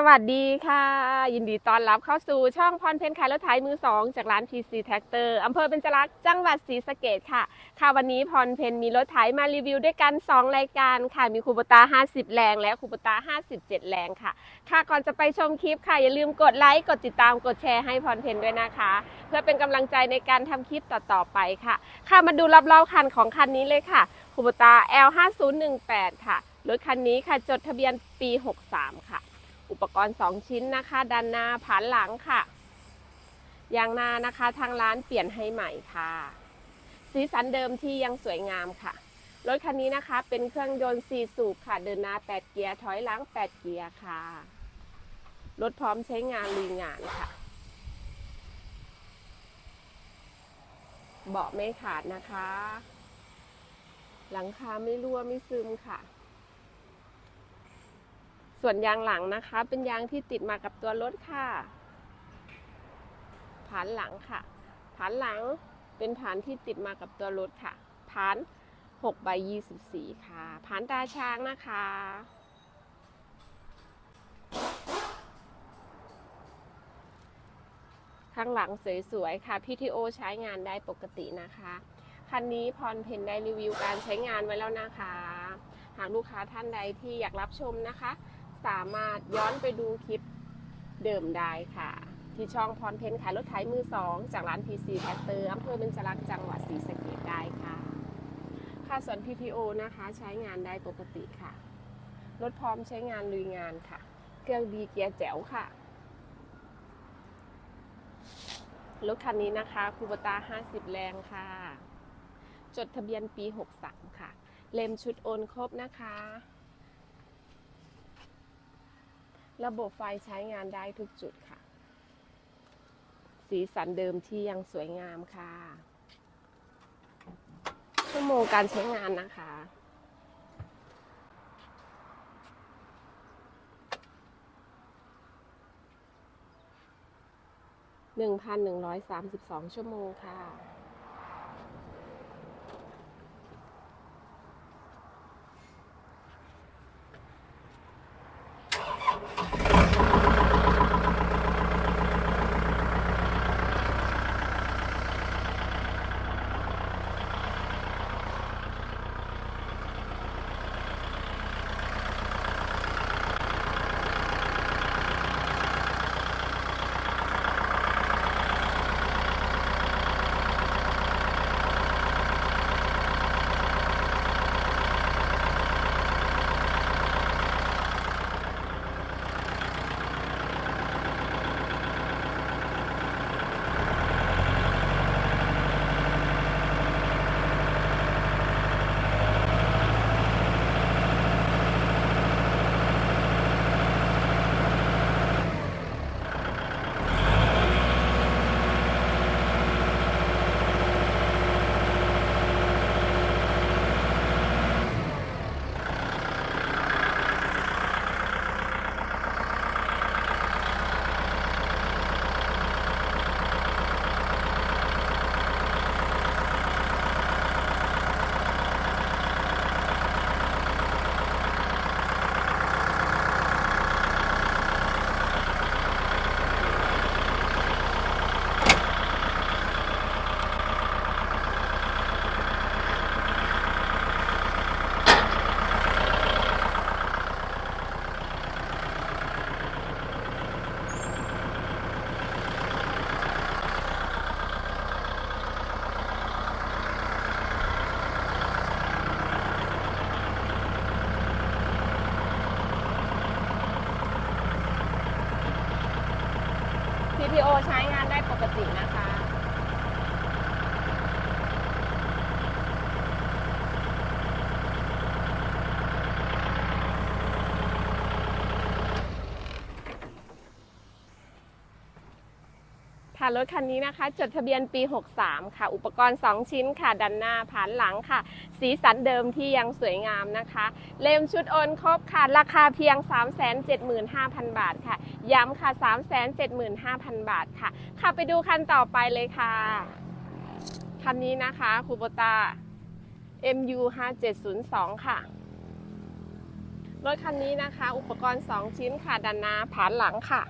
สวัสดีค่ะ ยินดีต้อนรับเข้าสู่ช่องพรเพนขายรถไถมือสองจากร้าน PC Tractor อำเภอเบญจรักจังหวัดศรีสะเกดค่ะ ค่ะวันนี้พรเพนมีรถไถมารีวิวด้วยกัน 2 รายการค่ะ มีคูปตา 50 แรง และคูปตา 57 แรงค่ะ ค่ะก่อนจะไปชมคลิปค่ะ อย่าลืมกดไลค์ กดติดตามกดแชร์ให้พรเพนด้วยนะคะ เพื่อเป็นกำลังใจในการทำคลิปต่อๆไปค่ะ ค่ะมาดูรอบๆคันของคันนี้เลยค่ะคูปตา L5018 ค่ะรถคันนี้ค่ะจดทะเบียนปี 63 ค่ะ อุปกรณ์ 2 ชิ้นนะคะ ด้านหน้าผานหลังค่ะยางหน้านะคะทางร้านเปลี่ยนให้ใหม่ค่ะ สีสันเดิมที่ยังสวยงามค่ะรถคันนี้นะคะ เป็นเครื่องยนต์ 4 สูบค่ะ เดินหน้า 8 เกียร์ถอยหลัง 8 เกียร์ค่ะรถพร้อมใช้งานลุยงานค่ะ เบาะไม่ขาดนะคะ หลังคาไม่รั่วไม่ซึมค่ะ ส่วนยางหลังนะคะ เป็นยางที่ติดมากับตัวรถค่ะ ผานหลังค่ะ ผานหลังเป็นผานที่ติดมากับตัวรถค่ะ ผาน6ใบ24 ค่ะ ผานตาช้างนะคะข้างหลังสวยๆค่ะ PTO ใช้งานได้ปกตินะคะ คันนี้พรเพนได้รีวิวการใช้งานไว้แล้วนะคะ หากลูกค้าท่านใดที่อยากรับชมนะคะ สามารถย้อนไปดูคลิปเดิมได้ค่ะ ที่ช่องพรเพนขายรถไถมือสองจากร้าน PC แท็กเตอร์อำเภอเบญจรักจังหวัดศรีสะเกษได้ค่ะ ค่ะส่วน PTO นะคะใช้งานได้ปกติค่ะ รถพร้อมใช้งานลุยงานค่ะ เครื่องดีเกียร์แจ๋วค่ะรถคันนี้นะคะคูปตา 50 แรงค่ะ จดทะเบียนปี 63 ค่ะ เลมชุดโอนครบนะคะ ระบบไฟใช้งานได้ทุกจุดค่ะ สีสันเดิมที่ยังสวยงามค่ะ ชั่วโมงการใช้งานนะคะ 1,132 ชั่วโมงค่ะ PTO ใช้งานได้ปกตินะคะ ค่ะรถคันนี้นะคะ จดทะเบียนปี 63 ค่ะ อุปกรณ์ 2 ชิ้นค่ะ ดันหน้าผ่านหลังค่ะ สีสันเดิมที่ยังสวยงามนะคะ เลมชุดโอนครบค่ะ ราคาเพียง 375,000 บาทค่ะ ย้ำค่ะ 375,000 บาทค่ะค่ะไปดูคันต่อไปเลยค่ะ คันนี้นะคะคูโบตา MU 5702 ค่ะรถคันนี้นะคะ อุปกรณ์ 2 ชิ้นค่ะดันหน้าผานหลังค่ะ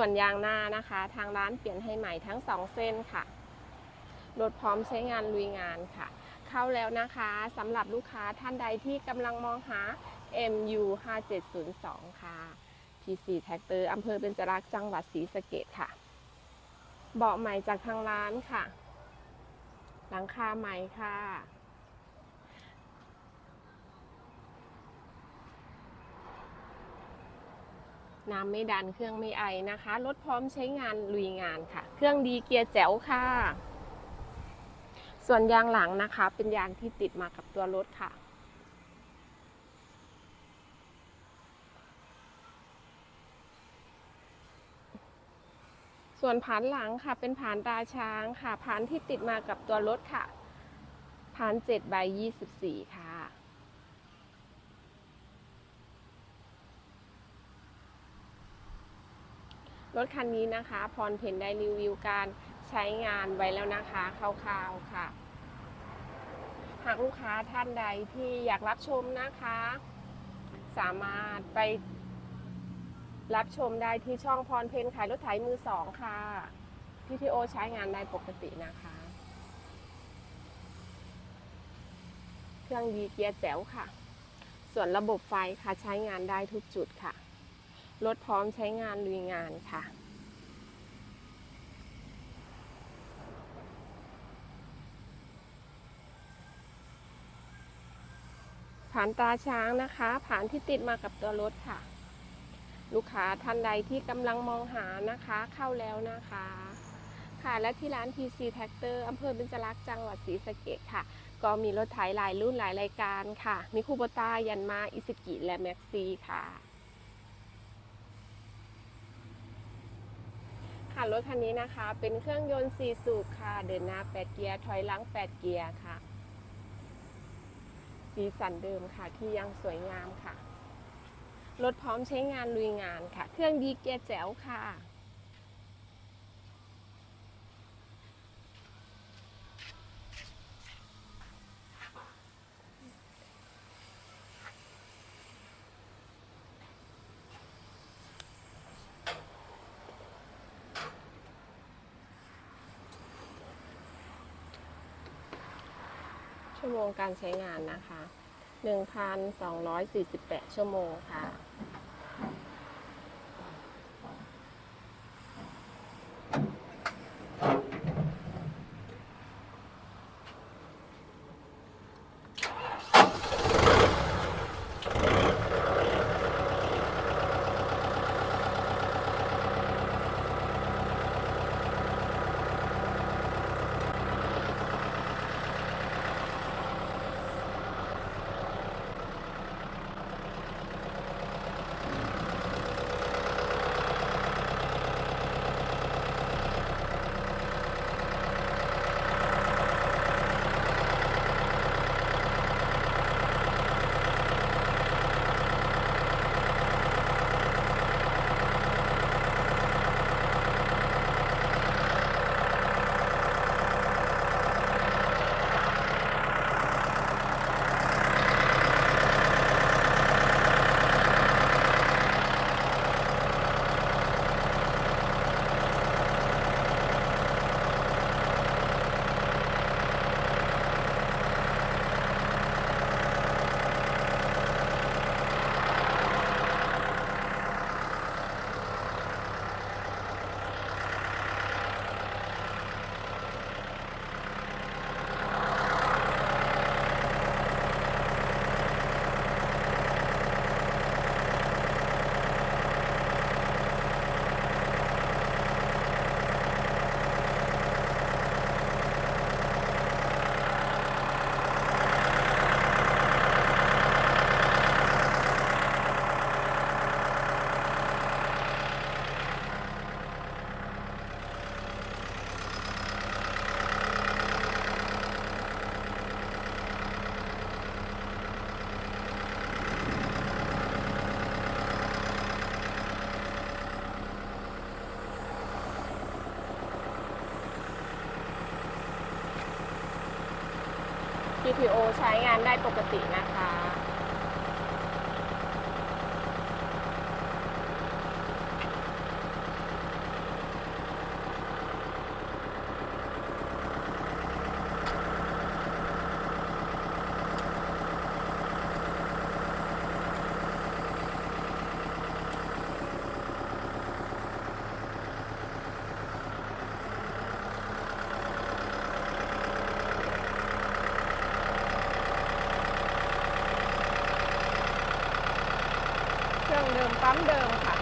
ส่วนยางหน้านะคะ ทางร้านเปลี่ยนให้ใหม่ทั้ง 2 เส้นค่ะรถพร้อมใช้งานลุยงานค่ะ เข้าแล้วนะคะสำหรับลูกค้าท่านใดที่กำลังมองหา MU 5702 ค่ะ PC Tractor อำเภอเบญจรักษ์จังหวัดศรีสะเกดค่ะ เบาะใหม่จากทางร้านค่ะ หลังคาใหม่ค่ะ น้ำไม่ดันเครื่องไม่ไอนะคะรถพร้อมใช้งานลุยงานค่ะ เครื่องดีเกียร์แจ๋วค่ะ ส่วนยางหลังนะคะ เป็นยางที่ติดมากับตัวรถค่ะ ส่วนผานหลังค่ะเป็นผานตาช้างค่ะผานที่ติดมากับตัวรถค่ะผาน7ใบ24 ค่ะ รถคันนี้นะคะพรเพนได้รีวิวการใช้งานไว้แล้วนะคะคร่าวๆค่ะ หากลูกค้าท่านใดที่อยากรับชมนะคะ สามารถไปรับชมได้ที่ช่องพรเพนขายรถไถมือสองค่ะพีทีโอใช้งานได้ปกตินะคะ เครื่องดีเกียร์แจ๋วค่ะ ส่วนระบบไฟค่ะใช้งานได้ทุกจุดค่ะ รถพร้อมใช้งานลุยงานค่ะ ผ่านตาช้างนะคะ ผ่านที่ติดมากับตัวรถค่ะ ลูกค้าท่านใดที่กำลังมองหานะคะเข้าแล้วนะคะค่ะและที่ร้าน PC Tractor อำเภอเบญจรักษ์จังหวัดศรีสะเกดค่ะ ก็มีรถไถหลายรุ่นหลายรายการค่ะ มีคูโบตายันมาอิสกิและแม็กซีค่ะ ค่ะ รถคันนี้นะคะ เป็นเครื่องยนต์ 4 สูบค่ะ เดินหน้า 8 เกียร์ ถอยหลัง 8 เกียร์ค่ะ สีสันเดิมค่ะ ที่ยังสวยงามค่ะ รถพร้อมใช้งานลุยงานค่ะ เครื่องดีเกียร์แจ๋วค่ะ ชั่วโมงการใช้งานนะคะ 1,248 ชั่วโมงค่ะ GTO ใช้งานได้ปกตินะคะ เดิมปั๊มเดิมค่ะ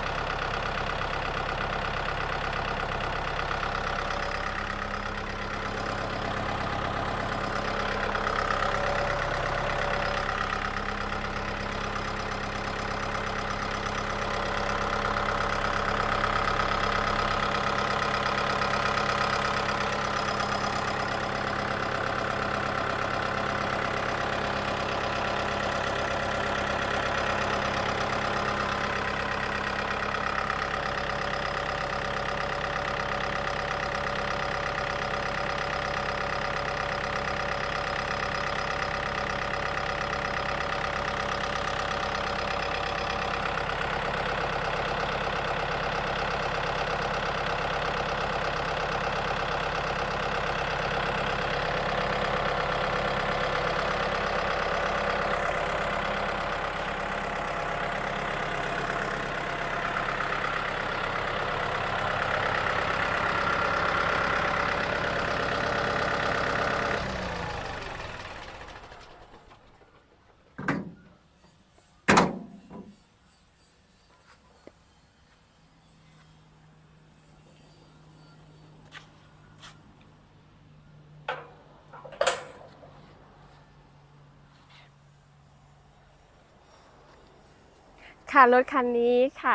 ค่ะรถคันนี้ค่ะ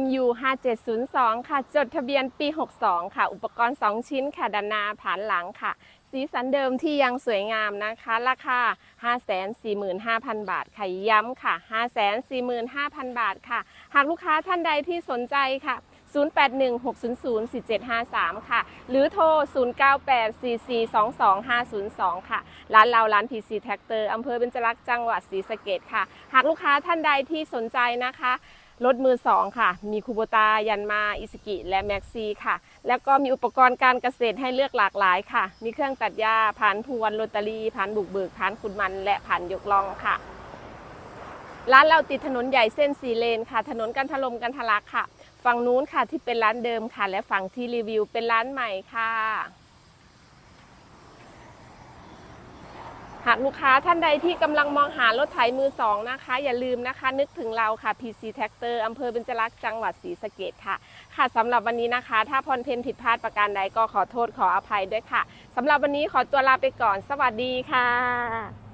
MU 5702 ค่ะ จดทะเบียนปี 62 ค่ะ อุปกรณ์ 2 ชิ้นค่ะด้านหน้าผานหลังค่ะ สีสันเดิมที่ยังสวยงามนะคะ ราคา 545,000 บาทค่ะย้ำค่ะ 545,000 บาทค่ะ หากลูกค้าท่านใดที่สนใจค่ะ 0816004753 ค่ะ หรือโทร 0984422502 ค่ะ ร้านเราร้าน PC Tractor อำเภอเบญจรักษ์จังหวัดศรีสะเกดค่ะ หากลูกค้าท่านใดที่สนใจนะคะรถมือสองค่ะ มีคูโบตา ยันมา อิสกิและแม็กซีค่ะ แล้วก็มีอุปกรณ์การเกษตรให้เลือกหลากหลายค่ะ มีเครื่องตัดหญ้าผ่านพวนโรตารีผ่านบุกเบิกผ่านขุดมัน และผ่านยกล่องค่ะ ร้านเราติดถนนใหญ่เส้นสีเลนค่ะ ถนนกันทลมกันทะลักค่ะ ฝั่งนู้นค่ะที่เป็นร้านเดิมค่ะ และฝั่งที่รีวิวเป็นร้านใหม่ค่ะ หากลูกค้าท่านใดที่กำลังมองหารถไถมือสองนะคะ อย่าลืมนะคะ นึกถึงเราค่ะ PC Tractor อำเภอเบญจรักษณ์จังหวัดศรีสะเกดค่ะ ค่ะสำหรับวันนี้นะคะ ถ้าพรเพนผิดพลาดประการใดก็ขอโทษขออภัยด้วยค่ะสำหรับวันนี้ขอตัวลาไปก่อน สวัสดีค่ะ